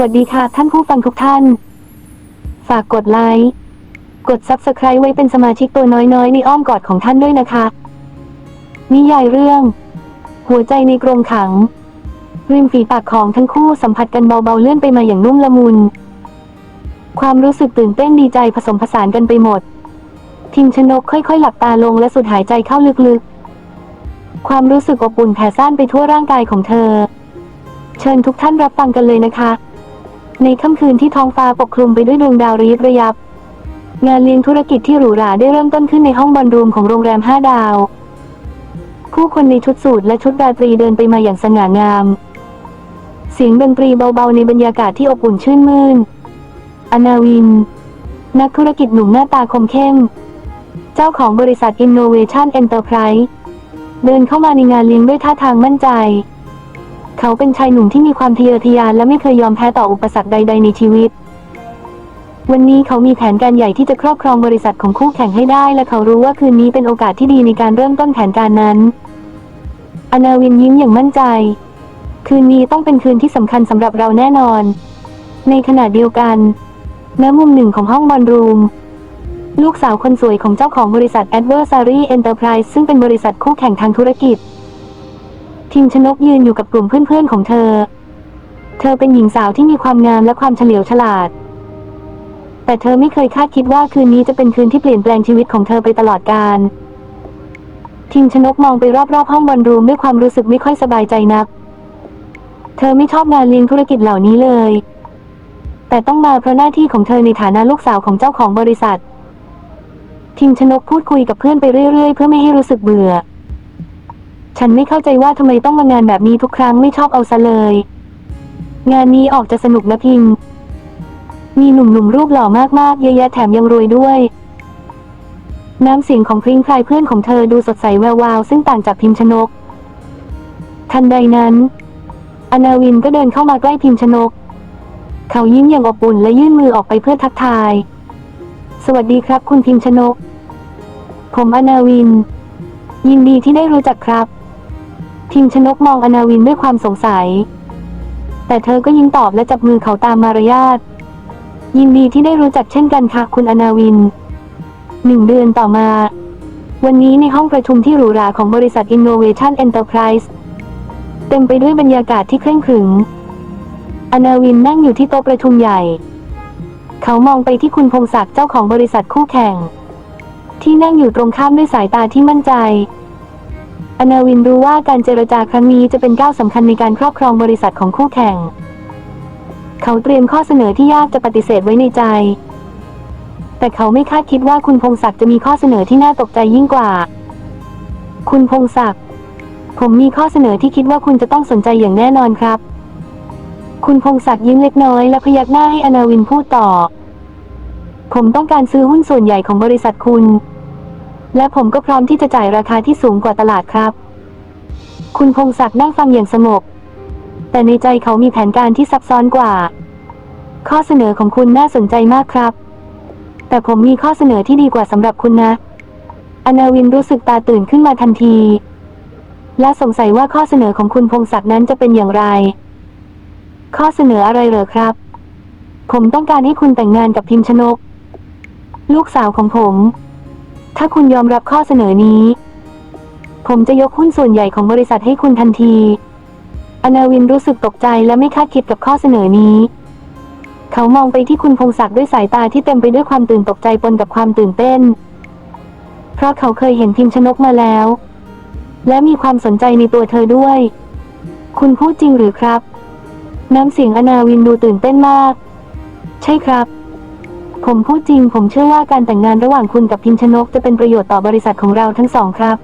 วัสดีค่ะท่านผู้ฟังทุกท่าน ฝากกดไลค์ กด Subscribe ไว้เป็นสมาชิกตัวน้อยๆ ในอ้อมกอดของท่านด้วยนะคะ นิยายเรื่อง หัวใจในกรงขัง ริมฝีปากของทั้งคู่สัมผัสกันเบาๆเลื่อนไปมาอย่างนุ่มละมุน ความรู้สึกตื่นเต้นดีใจผสมผสานกันไปหมด ทิมชนกค่อยๆ หลับตาลงและสุดหายใจเข้าลึกๆ ความรู้สึกอบอุ่นแผ่ซ่านไปทั่วร่างกายของเธอ เชิญทุกท่านรับฟังกันเลยนะคะ ในค่ำคืนที่ท้องฟ้าปกคลุมไปด้วยดวงดาวระยิบระยับ งานเลี้ยงธุรกิจที่หรูหราได้เริ่มต้นขึ้นในห้องบอลรูมของโรงแรมห้าดาว ผู้คนในชุดสูทและชุดราตรีเดินไปมาอย่างสง่างาม เสียงดนตรีเบาๆในบรรยากาศที่อบอุ่นชื่นมื่น อนาวิน นักธุรกิจหนุ่มหน้าตาคมเข้ม เจ้าของบริษัท Innovation Enterprise เดินเข้ามาในงานเลี้ยงด้วยท่าทางมั่นใจ เขาเป็นชายหนุ่มที่มีความทะเยอทะยานและไม่เคยยอมแพ้ต่ออุปสรรคใด ๆ ในชีวิต วันนี้เขามีแผนการใหญ่ที่จะครอบครองบริษัทของคู่แข่งให้ได้ และเขารู้ว่าคืนนี้เป็นโอกาสที่ดีในการเริ่มต้นแผนการนั้น อนาวินยิ้มอย่างมั่นใจ คืนนี้ต้องเป็นคืนที่สำคัญสำหรับเราแน่นอน ในขณะเดียวกันณมุมหนึ่งของห้องบอลรูมลูกสาวคนสวยของเจ้าของบริษัท Adversary Enterprise ซึ่งเป็นบริษัทคู่แข่งทางธุรกิจ ทิมชนกยืนอยู่กับกลุ่มเพื่อนๆของเธอ เธอเป็นหญิงสาวที่มีความงามและความเฉลียวฉลาด แต่เธอไม่เคยคาดคิดว่าคืนนี้จะเป็นคืนที่เปลี่ยนแปลงชีวิตของเธอไปตลอดกาล ทิมชนกมองไปรอบๆห้องบอลรูมด้วยความรู้สึกไม่ค่อยสบายใจนัก เธอไม่ชอบงานเลี้ยงธุรกิจเหล่านี้เลย แต่ต้องมาเพราะหน้าที่ของเธอในฐานะลูกสาวของเจ้าของบริษัท ทิมชนกพูดคุยกับเพื่อนไปเรื่อยๆ เพื่อไม่ให้รู้สึกเบื่อ ฉันไม่เข้าใจว่าทำไมต้องมางานแบบนี้ทุกครั้งไม่ชอบเอาซะเลย งานนี้ออกจะสนุกนะพิมมีหนุ่มๆรูปหล่อมากๆเยอะแยะแถมยังรวยด้วย น้ำเสียงของพริ้งพลายเพื่อนของเธอดูสดใสแวววาวซึ่งต่างจากพิมชนก ทันใดนั้น อนาวินก็เดินเข้ามาใกล้พิมชนก เขายิ้มอย่างอบอุ่นและยื่นมือออกไปเพื่อทักทาย สวัสดีครับ คุณพิมชนก ผมอนาวิน ยินดีที่ได้รู้จักครับ พิมชนกมองอนาวินด้วยความสงสัย แต่เธอก็ยิ้มตอบและจับมือเขาตามมารยาท ยินดีที่ได้รู้จักเช่นกันค่ะคุณอนาวิน หนึ่งเดือนต่อมา วันนี้ในห้องประชุมที่หรูหราของบริษัท Innovation Enterprise เต็มไปด้วยบรรยากาศที่เคร่งขรึม อนาวินนั่งอยู่ที่โต๊ะประชุมใหญ่ เขามองไปที่คุณพงศักดิ์เจ้าของบริษัทคู่แข่ง ที่นั่งอยู่ตรงข้ามด้วยสายตาที่มั่นใจ อนาวินรู้ว่าการเจรจาครั้งนี้จะเป็นก้าวสำคัญในการครอบครองบริษัทของคู่แข่ง เขาเตรียมข้อเสนอที่ยากจะปฏิเสธไว้ในใจ แต่เขาไม่คาดคิดว่าคุณพงศักดิ์จะมีข้อเสนอที่น่าตกใจยิ่งกว่า คุณพงศักดิ์ ผมมีข้อเสนอที่คิดว่าคุณจะต้องสนใจอย่างแน่นอนครับ คุณพงศักดิ์ยิ้มเล็กน้อยและพยักหน้าให้อนาวินพูดต่อ ผมต้องการซื้อหุ้นส่วนใหญ่ของบริษัทคุณ และผมก็พร้อมที่จะจ่ายราคาที่สูงกว่าตลาดครับ คุณพงศักดิ์นั่งฟังอย่างสงบ แต่ในใจเขามีแผนการที่ซับซ้อนกว่า ข้อเสนอของคุณน่าสนใจมากครับ แต่ผมมีข้อเสนอที่ดีกว่าสำหรับคุณนะ อนาวินรู้สึกตาตื่นขึ้นมาทันที และสงสัยว่าข้อเสนอของคุณพงศักดิ์นั้นจะเป็นอย่างไร ข้อเสนออะไรเหรอครับ ผมต้องการให้คุณแต่งงานกับพิมชนก ลูกสาวของผม ถ้าคุณยอมรับข้อเสนอนี้ ผมจะยกหุ้นส่วนใหญ่ของบริษัทให้คุณทันที อนาวินรู้สึกตกใจและไม่คาดคิดกับข้อเสนอนี้ เขามองไปที่คุณพงศักดิ์ด้วยสายตาที่เต็มไปด้วยความตื่นตกใจปนกับความตื่นเต้น เพราะเขาเคยเห็นพิมชนกมาแล้ว และมีความสนใจในตัวเธอด้วย คุณพูดจริงหรือครับ น้ำเสียงอนาวินดูตื่นเต้นมาก ใช่ครับ ผมพูดจริง ผมเชื่อว่าการแต่งงานระหว่างคุณกับพิมชนกจะเป็นประโยชน์ต่อบริษัทของเราทั้งสองครับ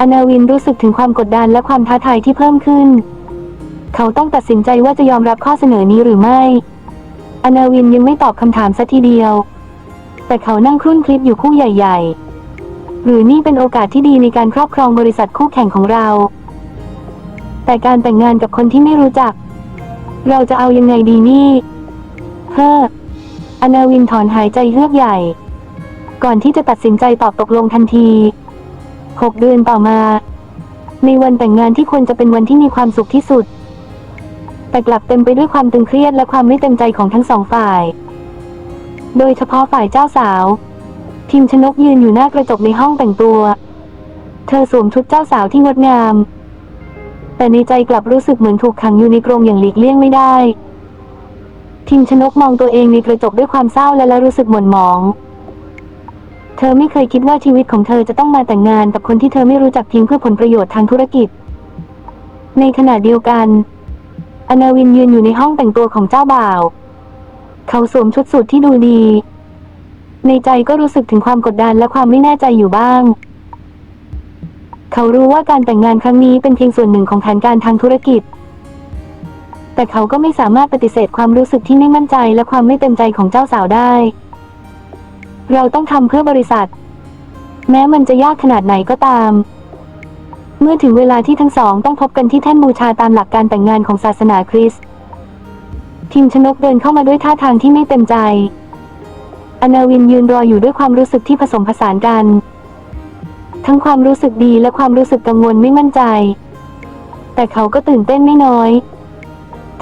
อนาวินรู้สึกถึงความกดดันและความท้าทายที่เพิ่มขึ้น เขาต้องตัดสินใจว่าจะยอมรับข้อเสนอนี้หรือไม่ อนาวินยังไม่ตอบคำถามสัทีเดียว แต่เขานั่งครุ่นคลิปอยู่คู่ใหญ่ ๆ หรือนี่เป็นโอกาสที่ดีในการครอบครองบริษัทคู่แข่งของเรา แต่การแต่งงานกับคนที่ไม่รู้จัก เราจะเอายังไงดีนี่ เฮ้อ อนาวินถอนหายใจเฮือกใหญ่ ก่อนที่จะตัดสินใจตอบตกลงทันทีหกเดือนต่อมา ในวันแต่งงานที่ควรจะเป็นวันที่มีความสุขที่สุด แต่กลับเต็มไปด้วยความตึงเครียดและความไม่เต็มใจของทั้งสองฝ่าย โดยเฉพาะฝ่ายเจ้าสาวพิมชนกยืนอยู่หน้ากระจกในห้องแต่งตัว เธอสวมชุดเจ้าสาวที่งดงาม แต่ในใจกลับรู้สึกเหมือนถูกขังอยู่ในกรงอย่างหลีกเลี่ยงไม่ได้ ทิมชนกมองตัวเองในกระจกด้วยความเศร้าและและรู้สึกหม่นหมอง เธอไม่เคยคิดว่าชีวิตของเธอจะต้องมาแต่งงานกับคนที่เธอไม่รู้จักเพียงเพื่อผลประโยชน์ทางธุรกิจ ในขณะเดียวกัน อนาวินยืนอยู่ในห้องแต่งตัวของเจ้าบ่าว เขาสวมชุดสูทที่ดูดี ในใจก็รู้สึกถึงความกดดันและความไม่แน่ใจอยู่บ้าง เขารู้ว่าการแต่งงานครั้งนี้เป็นเพียงส่วนหนึ่งของแผนการทางธุรกิจ แต่เขาก็ไม่สามารถปฏิเสธความรู้สึกที่ไม่มั่นใจและความไม่เต็มใจของเจ้าสาวได้ เราต้องทำเพื่อบริษัท แม้มันจะยากขนาดไหนก็ตาม เมื่อถึงเวลาที่ทั้งสองต้องพบกันที่แท่นบูชาตามหลักการแต่งงานของศาสนาคริสต์ทิมชนกเดินเข้ามาด้วยท่าทางที่ไม่เต็มใจ อนาวินยืนรออยู่ด้วยความรู้สึกที่ผสมผสานกัน ทั้งความรู้สึกดีและความรู้สึกกังวลไม่มั่นใจ แต่เขาก็ตื่นเต้นไม่น้อย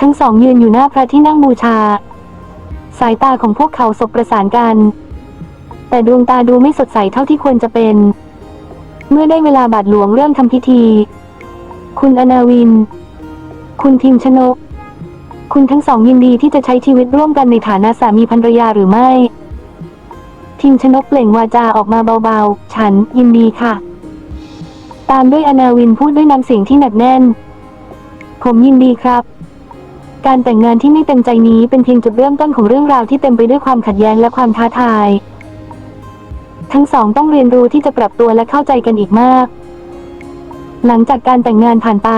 ทั้งสองยืนอยู่หน้าพระที่นั่งบูชา สายตาของพวกเขาสบประสานกัน แต่ดวงตาดูไม่สดใสเท่าที่ควรจะเป็น เมื่อได้เวลาบาทหลวงเริ่มทำพิธี คุณอนาวิน คุณทิมชนก คุณทั้งสองยินดีที่จะใช้ชีวิตร่วมกันในฐานะสามีภรรยาหรือไม่ ทิมชนกเปล่งวาจาออกมาเบาๆ ฉันยินดีค่ะ ตามด้วยอนาวินพูดด้วยน้ำเสียงที่หนักแน่น ผมยินดีครับ การแต่งงานที่ไม่เต็มใจนี้เป็นเพียงจุดเริ่มต้นของเรื่องราวที่เต็มไปด้วยความขัดแย้งและความท้าทาย ทั้งสองต้องเรียนรู้ที่จะปรับตัวและเข้าใจกันอีกมาก หลังจากการแต่งงานผ่านไป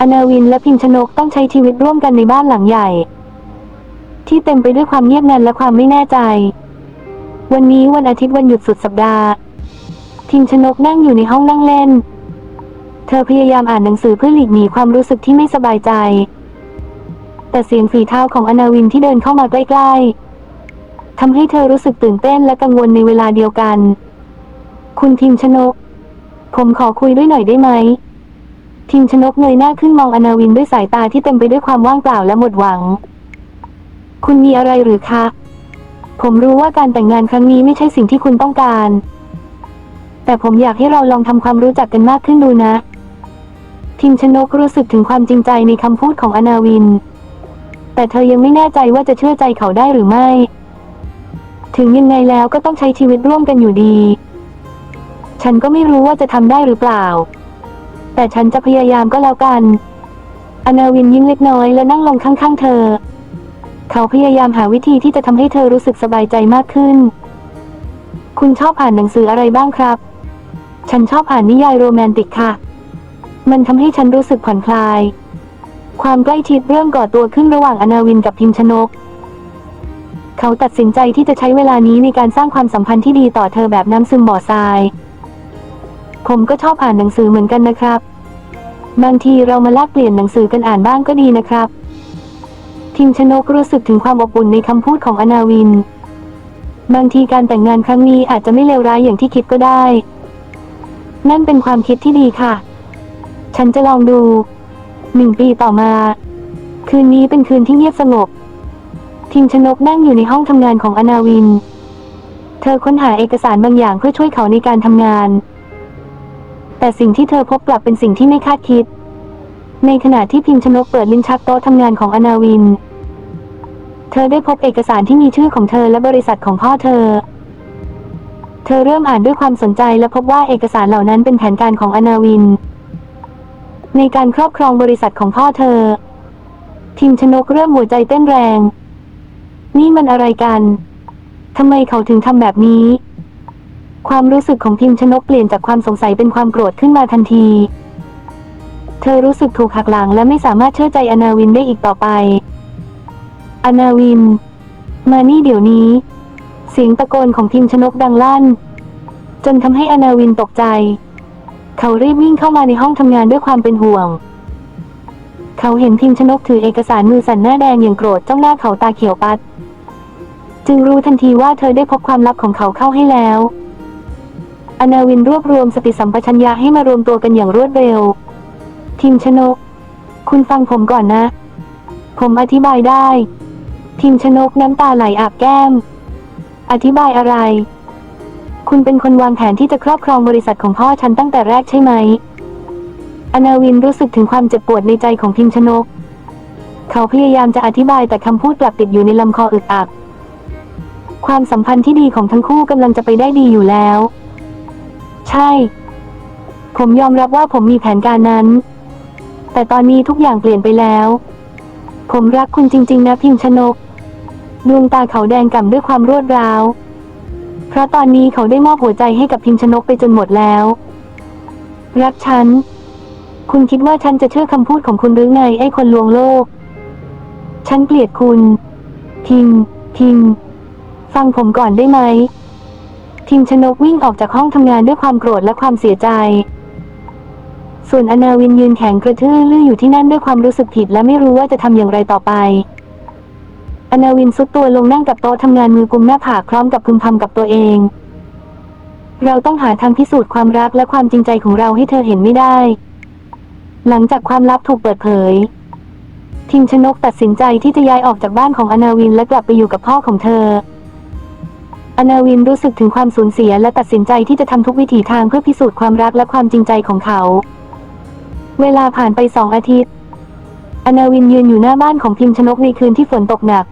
อนาวินและพิมชนกต้องใช้ชีวิตร่วมกันในบ้านหลังใหญ่ ที่เต็มไปด้วยความเงียบงันและความไม่แน่ใจ วันนี้วันอาทิตย์วันหยุดสุดสัปดาห์ทิมชนกนั่งอยู่ในห้องนั่งเล่น เธอพยายามอ่านหนังสือเพื่อหลีกหนีความรู้สึกที่ไม่สบายใจ แต่เสียงฝีเท้าของอนาวินที่เดินเข้ามาใกล้ๆทำให้เธอรู้สึกตื่นเต้นและกังวลในเวลาเดียวกัน คุณทิมชนก ผมขอคุยด้วยหน่อยได้ไหม ทิมชนกเงยหน้าขึ้นมองอนาวินด้วยสายตาที่เต็มไปด้วยความว่างเปล่าและหมดหวัง คุณมีอะไรหรือคะ ผมรู้ว่าการแต่งงานครั้งนี้ไม่ใช่สิ่งที่คุณต้องการ แต่ผมอยากให้เราลองทำความรู้จักกันมากขึ้นดูนะ ทิมชนกรู้สึกถึงความจริงใจในคำพูดของอนาวิน แต่เธอยังไม่แน่ใจว่าจะเชื่อใจเขาได้หรือไม่ ถึงยังไงแล้วก็ต้องใช้ชีวิตร่วมกันอยู่ดี ฉันก็ไม่รู้ว่าจะทำได้หรือเปล่า แต่ฉันจะพยายามก็แล้วกัน อนาวินยิ้มเล็กน้อยและนั่งลงข้างๆเธอ เขาพยายามหาวิธีที่จะทำให้เธอรู้สึกสบายใจมากขึ้น คุณชอบอ่านหนังสืออะไรบ้างครับ ฉันชอบอ่านนิยายโรแมนติกค่ะ มันทำให้ฉันรู้สึกผ่อนคลาย ความใกล้ชิดเริ่มก่อตัวขึ้นระหว่างอนาวินกับพิมชนก เขาตัดสินใจที่จะใช้เวลานี้ในการสร้างความสัมพันธ์ที่ดีต่อเธอแบบน้ำซึมบ่อทราย ผมก็ชอบอ่านหนังสือเหมือนกันนะครับ บางทีเรามาแลกเปลี่ยนหนังสือกันอ่านบ้างก็ดีนะครับทิมชนกรู้สึกถึงความอบอุ่นในคำพูดของอนาวิน บางทีการแต่งงานครั้งนี้อาจจะไม่เลวร้ายอย่างที่คิดก็ได้ นั่นเป็นความคิดที่ดีค่ะ ฉันจะลองดู หนึ่งปีต่อมา คืนนี้เป็นคืนที่เงียบสงบ ทิมชนกนั่งอยู่ในห้องทำงานของอนาวิน เธอค้นหาเอกสารบางอย่างเพื่อช่วยเขาในการทำงาน แต่สิ่งที่เธอพบกลับเป็นสิ่งที่ไม่คาดคิด ในขณะที่พิมชนกเปิดลิ้นชักโต๊ะทำงานของอนาวิน เธอได้พบเอกสารที่มีชื่อของเธอและบริษัทของพ่อเธอ เธอเริ่มอ่านด้วยความสนใจและพบว่าเอกสารเหล่านั้นเป็นแผนการของอนาวิน ในการครอบครองบริษัทของพ่อเธอ ทิมชนกเริ่มหัวใจเต้นแรง นี่มันอะไรกันทำไมเขาถึงทำแบบนี้ ความรู้สึกของทิมชนกเปลี่ยนจากความสงสัยเป็นความโกรธขึ้นมาทันที เธอรู้สึกถูกหักหลังและไม่สามารถเชื่อใจอนาวินได้อีกต่อไป อนาวิน มานี่เดี๋ยวนี้ เสียงตะโกนของทิมชนกดังลั่น จนทำให้อนาวินตกใจ เขารีบวิ่งเข้ามาในห้องทำงานด้วยความเป็นห่วง เขาเห็นทิมชนกถือเอกสารมือสั่นหน้าแดงอย่างโกรธจ้องหน้าเขาตาเขียวปัด จึงรู้ทันทีว่าเธอได้พบความลับของเขาเข้าให้แล้ว อนาวินรวบรวมสติสัมปชัญญะให้มารวมตัวกันอย่างรวดเร็วทิมชนก คุณฟังผมก่อนนะ ผมอธิบายได้ทิมชนกน้ำตาไหลอาบแก้ม อธิบายอะไร คุณเป็นคนวางแผนที่จะครอบครองบริษัทของพ่อฉันตั้งแต่แรกใช่ไหม อนาวินรู้สึกถึงความเจ็บปวดในใจของพิมชนก เขาพยายามจะอธิบายแต่คำพูดกลับติดอยู่ในลำคออึดอัดความสัมพันธ์ที่ดีของทั้งคู่กำลังจะไปได้ดีอยู่แล้ว ใช่ ผมยอมรับว่าผมมีแผนการนั้น แต่ตอนนี้ทุกอย่างเปลี่ยนไปแล้ว ผมรักคุณจริง ๆ นะพิมชนก ดวงตาเขาแดงก่ำด้วยความรวดร้าว เพราะตอนนี้เขาได้มอบหัวใจให้กับพิมชนกไปจนหมดแล้ว รักฉัน คุณคิดว่าฉันจะเชื่อคำพูดของคุณหรือไงไอ้คนลวงโลก ฉันเกลียดคุณ พิมพิมฟังผมก่อนได้ไหมพิมชนกวิ่งออกจากห้องทำงานด้วยความโกรธและความเสียใจ ส่วนอนาวินยืนแข็งกระทื่อลื่ออยู่ที่นั่นด้วยความรู้สึกผิดและไม่รู้ว่าจะทำอย่างไรต่อไป อนาวินซุดตัวลงนั่งกับโต๊ะทำงานมือกุมหน้าผากพร้อมกับพึมพำกับตัวเอง เราต้องหาทางพิสูจน์ความรักและความจริงใจของเราให้เธอเห็นไม่ได้ หลังจากความลับถูกเปิดเผย ทิมชนกตัดสินใจที่จะย้ายออกจากบ้านของอนาวินและกลับไปอยู่กับพ่อของเธอ อนาวินรู้สึกถึงความสูญเสียและตัดสินใจที่จะทำทุกวิถีทางเพื่อพิสูจน์ความรักและความจริงใจของเขา เวลาผ่านไปสองอาทิตย์อนาวินยืนอยู่หน้าบ้านของพิมชนกในคืนที่ฝนตกหนัก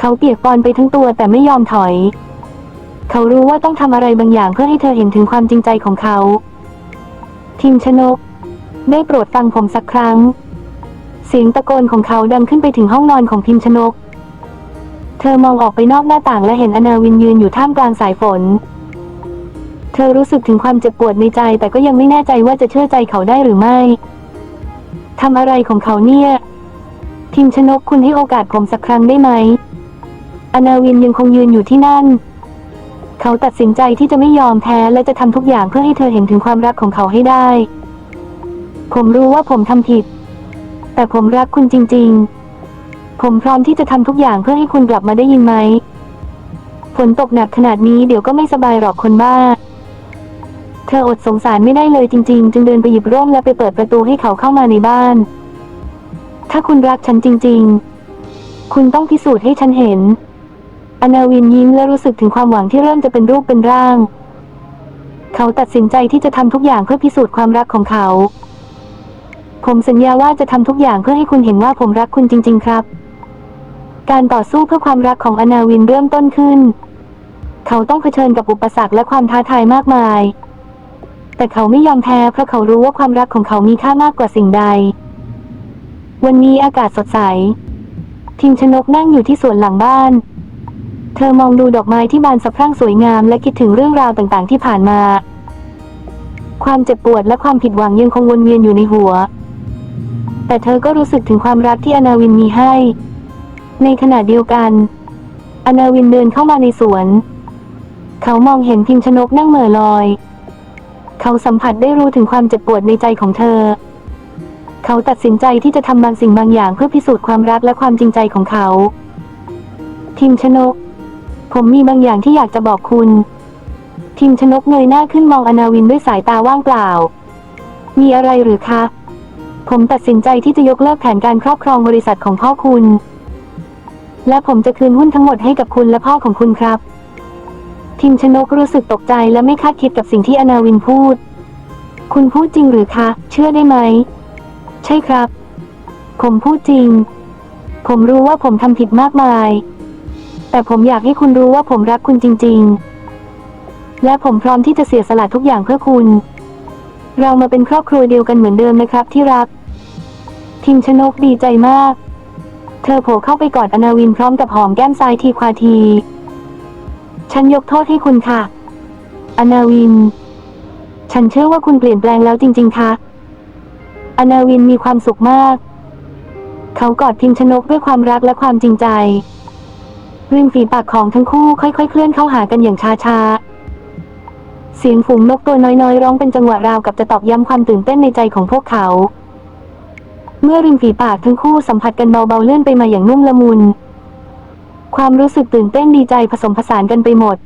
เขาเปียกปอนไปทั้งตัวแต่ไม่ยอมถอย เขารู้ว่าต้องทำอะไรบางอย่างเพื่อให้เธอเห็นถึงความจริงใจของเขา ทิมชนก ได้โปรดฟังผมสักครั้ง เสียงตะโกนของเขาดังขึ้นไปถึงห้องนอนของพิมชนก เธอมองออกไปนอกหน้าต่างและเห็นอนาวินยืนอยู่ท่ามกลางสายฝน เธอรู้สึกถึงความเจ็บปวดในใจแต่ก็ยังไม่แน่ใจว่าจะเชื่อใจเขาได้หรือไม่ทำอะไรของเขาเนี่ย ทิมชนกคุณให้โอกาสผมสักครั้งได้ไหม อนาวินยังคงยืนอยู่ที่นั่น เขาตัดสินใจที่จะไม่ยอมแพ้และจะทำทุกอย่างเพื่อให้เธอเห็นถึงความรักของเขาให้ได้ ผมรู้ว่าผมทำผิด แต่ผมรักคุณจริง ๆ ผมพร้อมที่จะทำทุกอย่างเพื่อให้คุณกลับมาได้ยินไหม ฝนตกหนักขนาดนี้เดี๋ยวก็ไม่สบายหรอกคนบ้า เธออดสงสารไม่ได้เลยจริง ๆ จึงเดินไปหยิบร่มและไปเปิดประตูให้เขาเข้ามาในบ้าน ถ้าคุณรักฉันจริง ๆ คุณต้องพิสูจน์ให้ฉันเห็น อนาวินยิ้มและรู้สึกถึงความหวังที่เริ่มจะเป็นรูปเป็นร่าง เขาตัดสินใจที่จะทำทุกอย่างเพื่อพิสูจน์ความรักของเขา ผมสัญญาว่าจะทำทุกอย่างเพื่อให้คุณเห็นว่าผมรักคุณจริง ๆ ครับ การต่อสู้เพื่อความรักของอนาวินเริ่มต้นขึ้น เขาต้องเผชิญกับอุปสรรคและความท้าทายมากมาย แต่เขาไม่ยอมแพ้เพราะเขารู้ว่าความรักของเขามีค่ามากกว่าสิ่งใด วันนี้อากาศสดใส ทิมชนกนั่งอยู่ที่สวนหลังบ้าน เธอมองดูดอกไม้ที่บานสะพรั่งสวยงาม และคิดถึงเรื่องราวต่างๆที่ผ่านมา ความเจ็บปวดและความผิดหวังยังคงวนเวียนอยู่ในหัว แต่เธอก็รู้สึกถึงความรักที่อนาวินมีให้ ในขณะเดียวกัน อนาวินเดินเข้ามาในสวน เขามองเห็นพิมชนกนั่งเหม่อลอย เขาสัมผัสได้รู้ถึงความเจ็บปวดในใจของเธอ เขาตัดสินใจที่จะทำบางสิ่งบางอย่างเพื่อพิสูจน์ความรักและความจริงใจของเขาทิมชนก ผมมีบางอย่างที่อยากจะบอกคุณ ทิมชนกเงยหน้าขึ้นมองอนาวินด้วยสายตาว่างเปล่า มีอะไรหรือคะ ผมตัดสินใจที่จะยกเลิกแผนการครอบครองบริษัทของพ่อคุณ และผมจะคืนหุ้นทั้งหมดให้กับคุณและพ่อของคุณครับ ทิมชนกรู้สึกตกใจและไม่คาดคิดกับสิ่งที่อนาวินพูด คุณพูดจริงหรือคะ เชื่อได้ไหม ใช่ครับ ผมพูดจริง ผมรู้ว่าผมทำผิดมากมาย แต่ผมอยากให้คุณรู้ว่าผมรักคุณจริง ๆ และผมพร้อมที่จะเสียสละทุกอย่างเพื่อคุณ เรามาเป็นครอบครัวเดียวกันเหมือนเดิมนะครับที่รัก ทิมชนกดีใจมาก เธอโผล่เข้าไปกอดอนาวินพร้อมกับหอมแก้มซ้ายทีควาที ฉันยกโทษให้คุณค่ะ อนาวิน ฉันเชื่อว่าคุณเปลี่ยนแปลงแล้วจริง ๆ ค่ะ อนาวินมีความสุขมาก เขากอดพิมชนกด้วยความรักและความจริงใจ ริมฝีปากของทั้งคู่ค่อยๆ เคลื่อนเข้าหากันอย่างช้าๆ เสียงฝูงนกตัวน้อยๆ ร้องเป็นจังหวะราวกับจะตอกย้ำความตื่นเต้นในใจของพวกเขา เมื่อริมฝีปากทั้งคู่สัมผัสกันเบาๆเลื่อนไปมาอย่างนุ่มละมุน ความรู้สึกตื่นเต้นดีใจผสมผสานกันไปหมด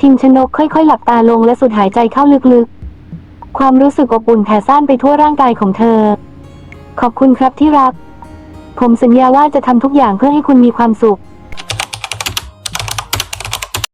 ทิมชนกค่อยๆ หลับตาลงและสูดหายใจเข้าลึกๆ ความรู้สึกอบอุ่นแผ่ซ่านไปทั่วร่างกายของเธอ ขอบคุณครับที่รัก ผมสัญญาว่าจะทำทุกอย่างเพื่อให้คุณมีความสุข